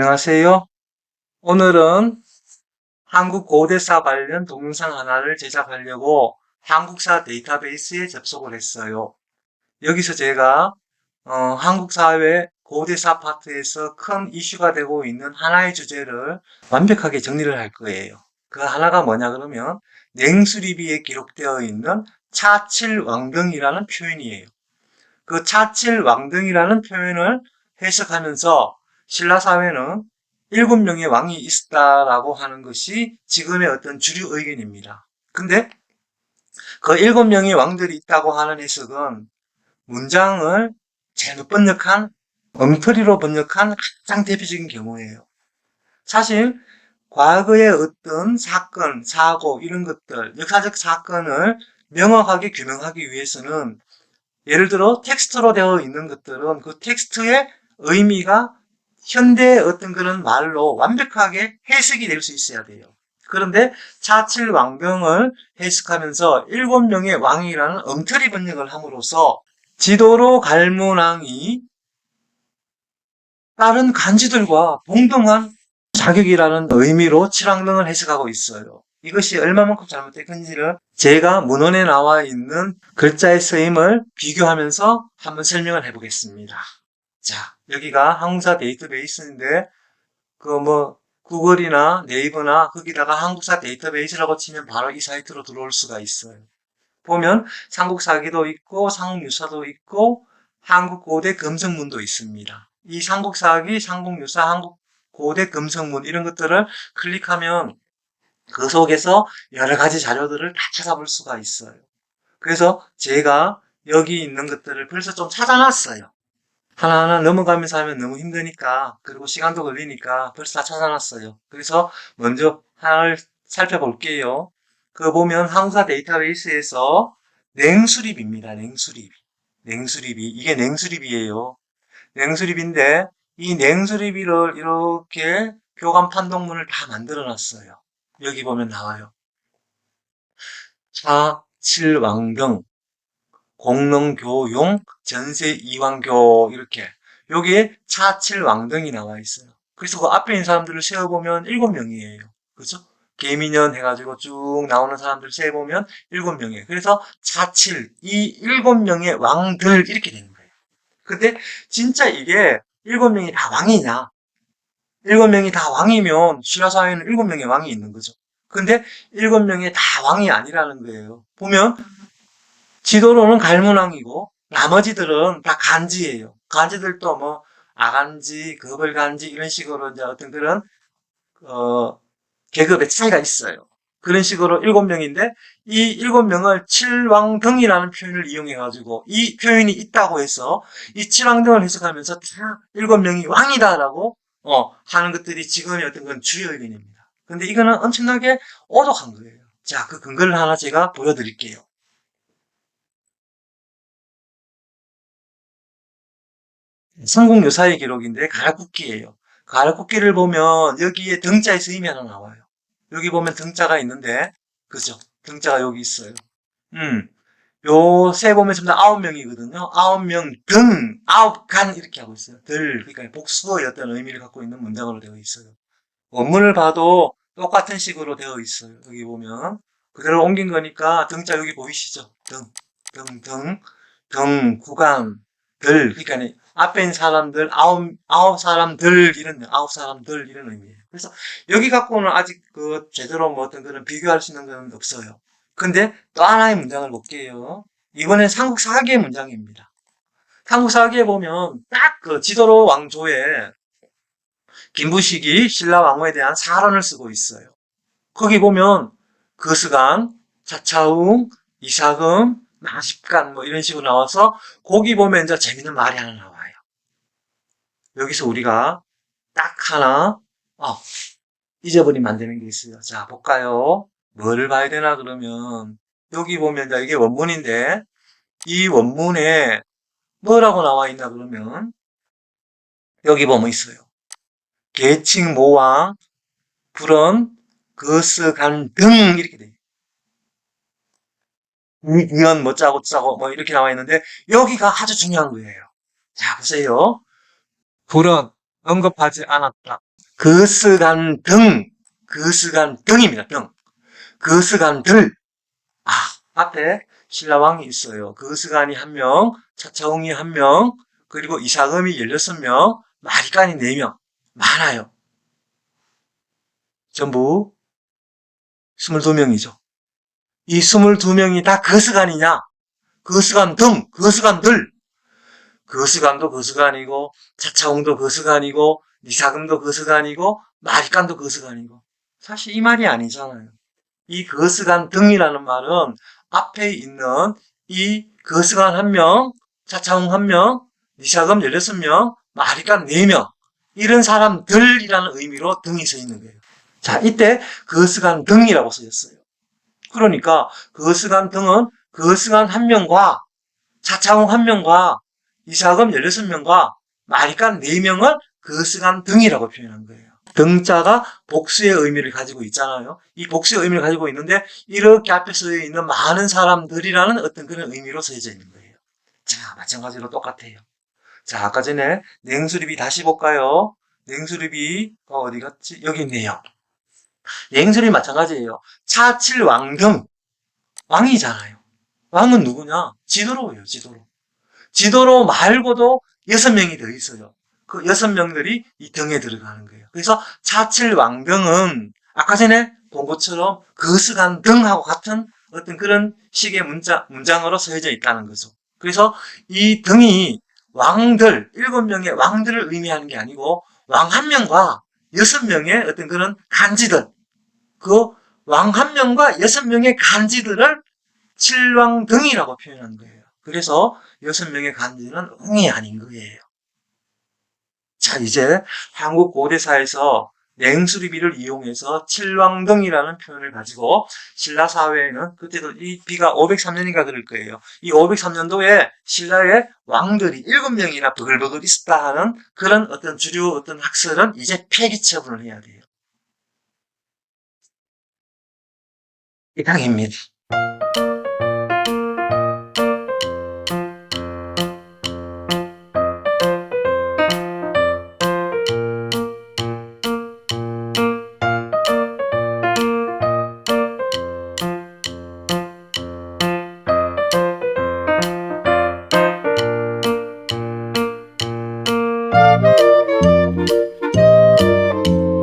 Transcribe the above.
안녕하세요. 오늘은 한국 고대사 관련 동영상 하나를 제작하려고 한국사 데이터베이스에 접속을 했어요. 여기서 제가 어, 한국 사회 고대사 파트에서 큰 이슈가 되고 있는 하나의 주제를 완벽하게 정리를 할 거예요. 그 하나가 뭐냐 그러면 냉수리비에 기록되어 있는 차칠 왕등이라는 표현이에요. 그 차칠 왕등이라는 표현을 해석하면서 신라 사회는 일곱 명의 왕이 있었다라고 하는 것이 지금의 어떤 주류 의견입니다. 근데 그 일곱 명의 왕들이 있다고 하는 해석은 문장을 잘못 번역한 엉터리로 번역한 가장 대표적인 경우예요. 사실 과거의 어떤 사건, 사고 이런 것들, 역사적 사건을 명확하게 규명하기 위해서는 예를 들어 텍스트로 되어 있는 것들은 그 텍스트의 의미가 현대의 어떤 그런 말로 완벽하게 해석이 될 수 있어야 돼요. 그런데 차칠 왕병을 해석하면서 일곱 명의 왕이라는 엉터리 번역을 함으로써 지도로 갈문왕이 다른 간지들과 동등한 자격이라는 의미로 칠왕릉을 해석하고 있어요. 이것이 얼마만큼 잘못됐건지를 제가 문헌에 나와 있는 글자의 쓰임을 비교하면서 한번 설명을 해보겠습니다. 자, 여기가 한국사 데이터베이스인데 그 뭐 구글이나 네이버나 거기다가 한국사 데이터베이스라고 치면 바로 이 사이트로 들어올 수가 있어요. 보면 삼국사기도 있고 삼국유사도 있고 한국고대 금성문도 있습니다. 이 삼국사기, 삼국유사, 한국고대 금성문 이런 것들을 클릭하면 그 속에서 여러 가지 자료들을 다 찾아볼 수가 있어요. 그래서 제가 여기 있는 것들을 벌써 좀 찾아놨어요. 하나하나 넘어가면서 하면 너무 힘드니까 그리고 시간도 걸리니까 벌써 다 찾아놨어요. 그래서 먼저 하나를 살펴볼게요. 그 보면 항사 데이터베이스에서 냉수립입니다. 냉수립. 냉수립이 이게 냉수립이에요. 냉수립인데 이 냉수립을 이렇게 교감 판독문을 다 만들어 놨어요. 여기 보면 나와요. 차 칠왕경 공릉교용 전세 이왕교 이렇게 여기에 차칠 왕등이 나와 있어요. 그래서 그 앞에 있는 사람들을 세어보면 일곱 명이에요. 그죠? 개미년 해가지고 쭉 나오는 사람들 세어보면 일곱 명이에요. 그래서 차칠 이 일곱 명의 왕들 이렇게 되는 거예요. 근데 진짜 이게 일곱 명이 다 왕이냐? 일곱 명이 다 왕이면 신라 사회는 일곱 명의 왕이 있는 거죠. 근데 일곱 명이 다 왕이 아니라는 거예요. 보면 지도로는 갈문왕이고 나머지들은 다 간지예요. 간지들도 뭐 아간지, 거벌간지 이런 식으로 이제 어떤 그런 어, 계급의 차이가 있어요. 그런 식으로 일곱 명인데 이 일곱 명을 칠왕등이라는 표현을 이용해 가지고 이 표현이 있다고 해서 이 칠왕등을 해석하면서 다 일곱 명이 왕이다라고 어, 하는 것들이 지금의 어떤 건 주요 의견입니다. 근데 이거는 엄청나게 오독한 거예요. 자, 그 근거를 하나 제가 보여드릴게요. 성공유사의 기록인데 가락국기예요. 가락국기를 보면 여기에 등자의 스임이 하나 나와요. 여기 보면 등자가 있는데 그죠? 등자가 여기 있어요. 음, 요 세 보면 전부 다 아홉 명이거든요. 아홉 명 등, 아홉 간 이렇게 하고 있어요. 들, 그러니까 복수의 어떤 의미를 갖고 있는 문장으로 되어 있어요. 원문을 봐도 똑같은 식으로 되어 있어요. 여기 보면 그대로 옮긴 거니까 등자 여기 보이시죠? 등, 등, 등, 등, 구간, 들, 그러니까 앞에 있는 사람들, 아홉, 아홉 사람들, 이런, 아홉 사람들, 이런 의미예요. 그래서 여기 갖고는 아직 그 제대로 뭐 어떤 그런 비교할 수 있는 건 없어요. 근데 또 하나의 문장을 볼게요. 이번엔 삼국 사기의 문장입니다. 삼국 사기에 보면 딱 그 지도로 왕조에 김부식이 신라 왕후에 대한 사론을 쓰고 있어요. 거기 보면 거스간, 차차웅, 이사금, 나십간 뭐 이런 식으로 나와서 거기 보면 이제 재밌는 말이 하나 나와요. 여기서 우리가 딱 하나 어, 잊어버리면 안 되는 게 있어요. 자 볼까요? 뭐를 봐야 되나 그러면 여기 보면 이게 원문인데 이 원문에 뭐라고 나와 있나 그러면 여기 보면 있어요. 계칭 모왕 불은 거스 간 등 이렇게 돼요. 이연 뭐 짜고 짜고 뭐 이렇게 나와 있는데 여기가 아주 중요한 거예요. 자 보세요. 불은 언급하지 않았다. 거스간 등, 거스간 등입니다. 등. 거스간 들. 아, 앞에 신라왕이 있어요. 거스간이 한 명, 차차홍이 한 명, 그리고 이사금이 16명, 마리간이 4명. 많아요. 전부 22명이죠. 이 22명이 다 거스간이냐? 거스간 등, 거스간 들. 거스간도 거스간이고, 차차홍도 거스간이고, 이사금도 거스간이고, 마리간도 거스간이고. 사실 이 말이 아니잖아요. 이 거스간 등이라는 말은 앞에 있는 이 거스간 한 명, 차차홍 한 명, 니샤금 16명, 마리간 4명. 이런 사람들이라는 의미로 등이 서 있는 거예요. 자, 이때 거스간 등이라고 쓰였어요. 그러니까 거스간 등은 거스간 한 명과 차차홍 한 명과 이사금 16명과 마리간 4명을 거스간 등이라고 표현한 거예요. 등자가 복수의 의미를 가지고 있잖아요. 이 복수의 의미를 가지고 있는데 이렇게 앞에 써 있는 많은 사람들이라는 어떤 그런 의미로 써져 있는 거예요. 자, 마찬가지로 똑같아요. 자, 아까 전에 냉수립이 다시 볼까요? 냉수립이 어디 갔지? 여기 있네요. 냉수립 마찬가지예요. 차칠왕등 왕이잖아요. 왕은 누구냐? 지도로예요, 지도로. 지도로 말고도 여섯 명이 더 있어요. 그 여섯 명들이 이 등에 들어가는 거예요. 그래서 차칠왕등은 아까 전에 본 것처럼 거스간 등하고 같은 어떤 그런 식의 문자, 문장으로 쓰여져 있다는 거죠. 그래서 이 등이 왕들, 일곱 명의 왕들을 의미하는 게 아니고 왕 한 명과 여섯 명의 어떤 그런 간지들, 그 왕 한 명과 여섯 명의 간지들을 칠왕 등이라고 표현한 거예요. 그래서 여섯 명의 간지는 웅이 아닌 거예요. 자, 이제 한국 고대사에서 냉수리비를 이용해서 칠왕등이라는 표현을 가지고 신라 사회에는 그때도 이 비가 503년인가 그럴 거예요. 이 503년도에 신라의 왕들이 일곱 명이나 버글버글 있었다 하는 그런 어떤 주류 어떤 학설은 이제 폐기 처분을 해야 돼요. 이상입니다.